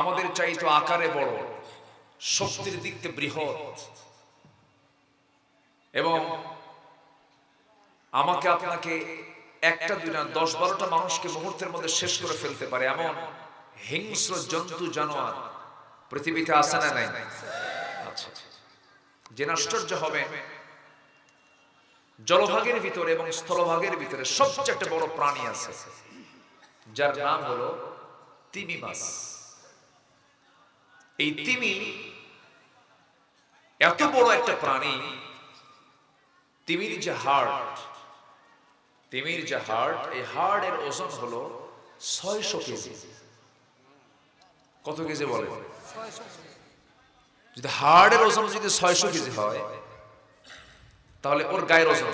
আমাদের চাইতো আকারে বড়, শক্তির দিক থেকে বৃহৎ। এবং আমাকে আপনাকে একটা দুই না, দশ বারোটা মানুষকে মুহূর্তের মধ্যে শেষ করে ফেলতে পারে এমন হিংস্র জন্তু জানোয়ার পৃথিবীতে আসে না নাই? আচ্ছা যে আশ্চর্য হবে জলভাগের ভিতরে এবং স্থলভাগের ভিতরে সবচেয়ে একটা বড় প্রাণী আছে, যার নাম হলো তিমি মাছ এই তিমি এত বড় একটা প্রাণী, তিমির যে হার্ট তিমির যে হার্ট এই হার্টের ওজন হলো ছয়শো কেজি কত কেজি বলে যদি হার্টের ওজন যদি ছয়শো কেজি হয়, তাহলে ওর গায়ের ওজন?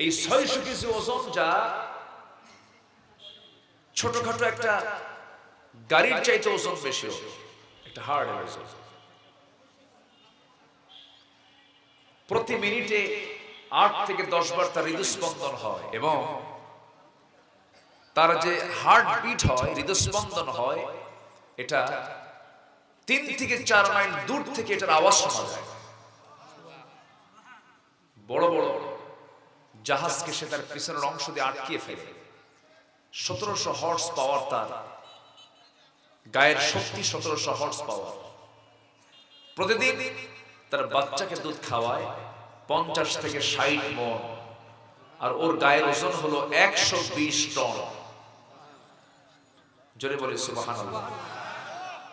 এই ছয়শো কেজি ওজন যা ছোটখাটো একটা গাড়ির চাইতে ওজন বেশি একটা হার্ড ওজন প্রতি মিনিটে আট থেকে দশ বার তার হৃদস্পন্দন হয় এবং তার যে হার্ট বিট হয়, হৃদস্পন্দন হয়, এটা তিন থেকে চার মাইল দূর থেকে এটার আওয়াজ শোনা যায়। বড় বড় জাহাজকে সে তার পিছনের অংশ দিয়ে আটকিয়ে ফেলে। সতেরোশো হর্স পাওয়ার তার। গায়ের শক্তি সতেরোশো হর্স পাওয়ার প্রতিদিন তার বাচ্চাকে দুধ খাওয়ায় পঞ্চাশ থেকে ষাট মন, আর ওর গায়ের ওজন হলো একশো বিশ টন। জোরে বলে সুবাহান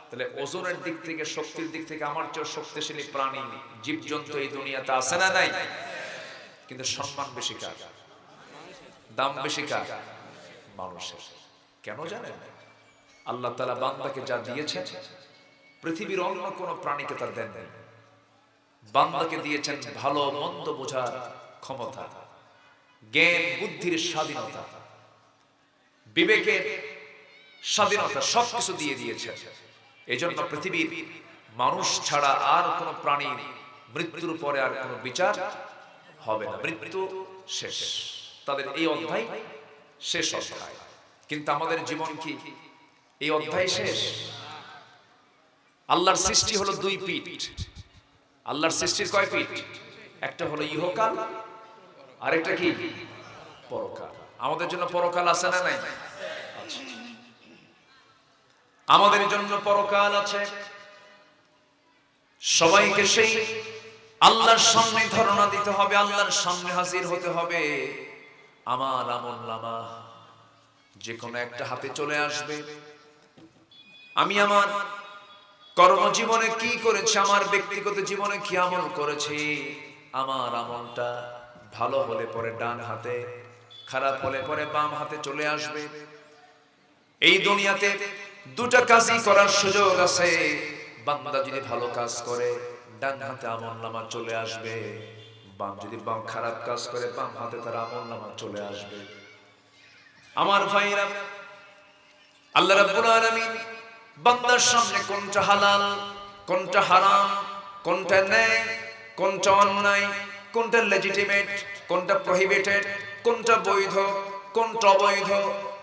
তাহলে ওজনের দিক থেকে, শক্তির দিক থেকে আমার চেয়ে শক্তিশালী প্রাণী, জীবজন্তু এই দুনিয়াতে আছে না নাই? কিন্তু সম্মান বেশি কার? দাম বেশি কার? মানুষের। কেন জানেন? আল্লাহ তালা বান্দাকে যা দিয়েছেন পৃথিবীর অন্য কোন প্রাণীকে তার দেন বান্দাকে দিয়েছেন ভালো মন্দ বোঝার ক্ষমতা জ্ঞান বুদ্ধির স্বাধীনতা বিবেকের স্বাধীনতা সবকিছু দিয়ে দিয়েছে এই জন্য পৃথিবীর মানুষ ছাড়া আর কোন প্রাণীর মৃত্যুর পরে আর কোনো বিচার হবে না। মৃত্যু শেষ। তাদের এই অধ্যায় শেষ অধ্যায়। কিন্তু আমাদের জীবন কি? এই অধ্যায় শেষ? আল্লাহর সৃষ্টি হলো দুই পিঠ। আল্লাহর সৃষ্টির কয় পিঠ? একটা হলো ইহকাল, আরেকটা কি? পরকাল। আমাদের জন্য পরকাল আছে না নাই। আমাদের জন্য পরকাল আছে। সবাইকে সেই আল্লাহর সামনে ধারণা দিতে হবে, আল্লাহর সামনে হাজির হতে হবে। আমার আমল নামা, যে কোনো একটা হাতে চলে আসবে। আমি আমার কর্মজীবনে কি করেছি, আমার ব্যক্তিগত জীবনে কি আমল করেছি, আমার আমলটা ভালো হলে পরে ডান হাতে, খারাপ হলে পরে বাম হাতে চলে আসবে। এই দুনিয়াতে দুটা কাজই করার সুযোগ আছে। বান্দা যদি ভালো কাজ করে, ডান হাতে আমল নামা চলে আসবে। বাম, যদি বাম খারাপ কাজ করে, বাম হাতে তার আমল নামা চলে আসবে। আমার ভাইরা আল্লাহ রাব্বুল আলামিন বান্দার সামনে কোনটা হালাল, কোনটা হারাম, কোনটা ন্যায়, কোনটা অন্যায়, কোনটা লেজিটিমেট কোনটা প্রহিবিটেড কোনটা বৈধ, কোনটা অবৈধ,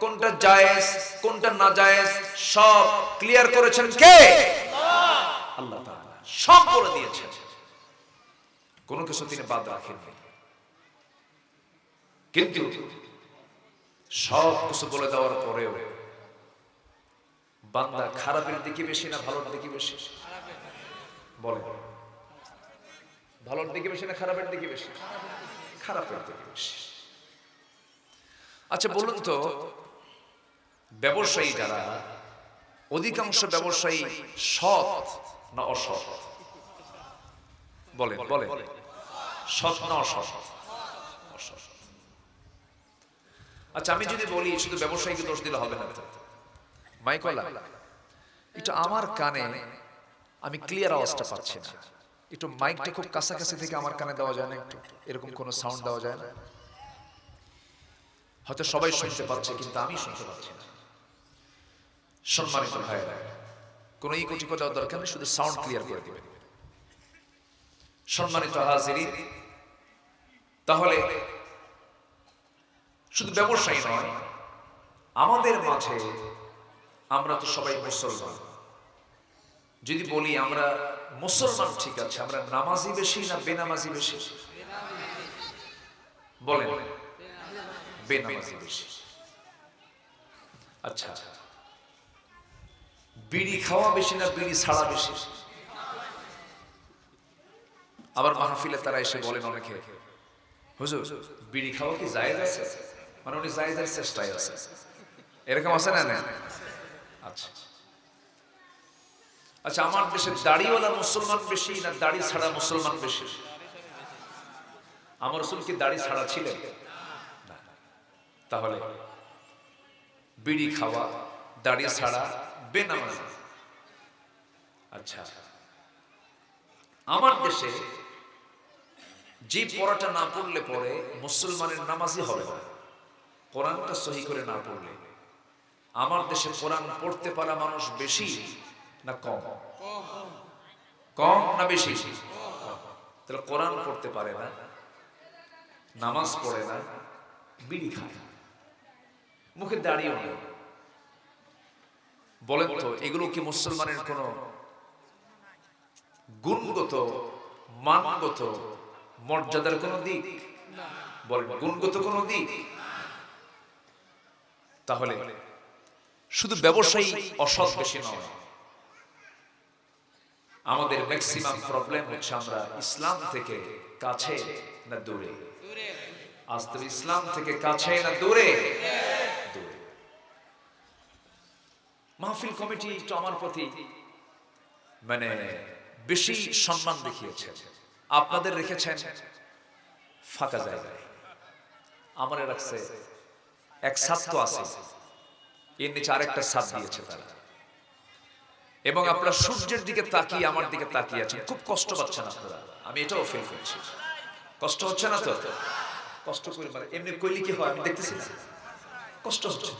কোনটা জায়েজ, কোনটা না জায়েজ সব ক্লিয়ার করেছেন কে? আল্লাহ সব বলে দিয়েছেন। কোনো কিছু তিনি বাদ রাখেননি কিন্তু সব কিছু বলে দেওয়ার পরেও বান্দা খারাপের দিকে বেশি না ভালোর দিকে বেশি? বলে ভালোর দিকে বেশি না খারাপের দিকে বেশি? খারাপের দিকে বেশি। আচ্ছা বলুন তো, ব্যবসায়ী যারা, অধিকাংশ ব্যবসায়ী সৎ না অসৎ? বলে বলে সৎ না অসৎ অসৎ। আচ্ছা আমি যদি বলি শুধু ব্যবসায়ীকে দোষ দিলে হবে না। মাইকলা এটা আমার কানে আমি ক্লিয়ার আওয়াজটা পাচ্ছি না। একটু মাইকটা খুব কাছাকাছি থেকে আমার কানে দেওয়া যায় না একটু। এরকম কোনো সাউন্ড দেওয়া যায় না। হয়তো সবাই শুনতে পাচ্ছে কিন্তু আমি শুনতে পাচ্ছি না। সম্মানিত ভাইয়েরা কোনো ই কোটি দেওয়ার দরকার নেই শুধু সাউন্ড ক্লিয়ার করে দিবেন। সম্মানিত হাজিরি তাহলে শুধু ব্যবসায়ী নয়, আমাদের মাঝে আমরা তো সবাই মুসলমান। যদি বলি আমরা মুসলমান ঠিক আছে, আমরা নামাজি বেশি না বেনামাজি বেশি? বলেন, বেনামাজি বেশি। আচ্ছা। বিড়ি খাওয়া বেশি না বিড়ি ছাড়া বেশি? আবার মাহফিলে তারা এসে বলেন অনেকে, হুজুর, বিড়ি খাওয়া কি জায়েজ আছে? মানে উনি জায়েজের চেষ্টায় আছে। এরকম আছে না না আচ্ছা। আচ্ছা আমার দেশে দাড়িওয়ালা মুসলমান বেশি না দাড়ি ছাড়া মুসলমান বেশি? আমার রসুল কি দাড়ি ছাড়া ছিলেন? তাহলে বিড়ি খাওয়া, দাড়ি ছাড়া বেনামাজ। আচ্ছা। আমার দেশে যে পড়াটা না পড়লে পরে মুসলমানের নামাজই হবে কোরআনটা সহি করে না পড়লে। আমার দেশে কোরআন পড়তে পারা মানুষ বেশি না কম? কম না বেশি? তাহলে কোরআন পড়তে পারে না, নামাজ পড়ে না, বিড়ি খায় মুখে দাঁড়িয়েও নেই। বলেন তো, এগুলো কি মুসলমানের কোন গুণগত, মানগত মর্যাদার কোন দিক? বলেন গুণগত কোন দিক? তাহলে শুধু ব্যবসায়ী অসৎ বেশি নয়। আমাদের ম্যাক্সিমাম প্রবলেম হচ্ছে আমরা ইসলাম থেকে কাছে না দূরে? আজ তো ইসলাম থেকে কাছে না দূরে? মাহফিল কমিটি একটু আমার প্রতি মানে বেশি সম্মান দেখিয়েছে আপনাদের রেখেছেন ফাঁকা জায়গায়। আমার রাখছে এক সাত তো আছে, এর নিচে আরেকটা সাত দিয়েছে তারা। এবং আপনারা সূর্যের দিকে তাকিয়ে আমার দিকে তাকিয়ে আছেন। খুব কষ্ট পাচ্ছেন আপনারা। আমি এটাও ফিল করছি। কষ্ট হচ্ছে না তো? কষ্ট করে মানে এমনি কইলি কি হয়? আমি দেখতেছি না। কষ্ট হচ্ছে।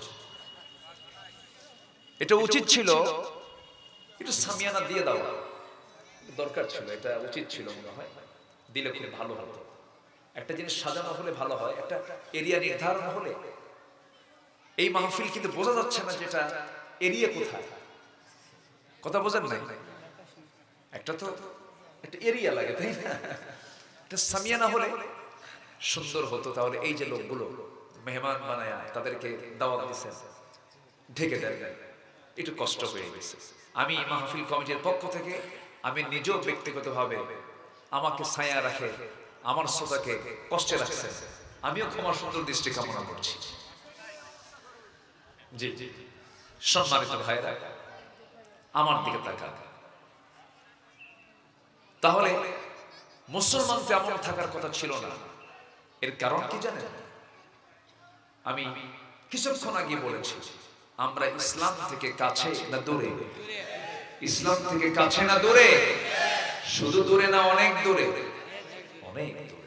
এটা উচিত ছিল, একটু সামিয়ানা দিয়ে দাও। দরকার ছিল, এটা উচিত ছিল মনে হয়। দিলে খুব ভালো হতো। একটা জিনিস সাজানো হলে ভালো হয়, একটা এরিয়া নির্ধারণ হলে এই মাহফিল কিন্তু বোঝা যাচ্ছে না যেটা এরিয়া কোথায়। কথা বোঝেন নাই? একটা তো একটা এরিয়া লাগে, তাই না? একটা সামিয়ানা হলে সুন্দর হতো, তাহলে এই যে লোকগুলো মেহমান বানায় তাদেরকে দাওয়াত দিচ্ছেন ঢেকে দেয় একটু কষ্ট হয়ে গেছে। আমি মাহফিল কমিটির পক্ষ থেকে আমি নিজেও ব্যক্তিগতভাবে আমাকে ছায়া রাখে, আমার শ্রোতাকে কষ্টে রাখছে। আমিও ক্ষমা সুন্দর দৃষ্টি কামনা করছি। জি জি সম্মানিত ভাইরা আমার দিকে তাকান। তাহলে মুসলমান তেমন থাকার কথা ছিল না। এর কারণ কি জানেন? আমি কিছুক্ষণ আগে বলেছি, আমরা ইসলাম থেকে কাছে না দূরে? ইসলাম থেকে কাছে না দূরে? শুধু দূরে না অনেক দূরে। অনেক দূরে।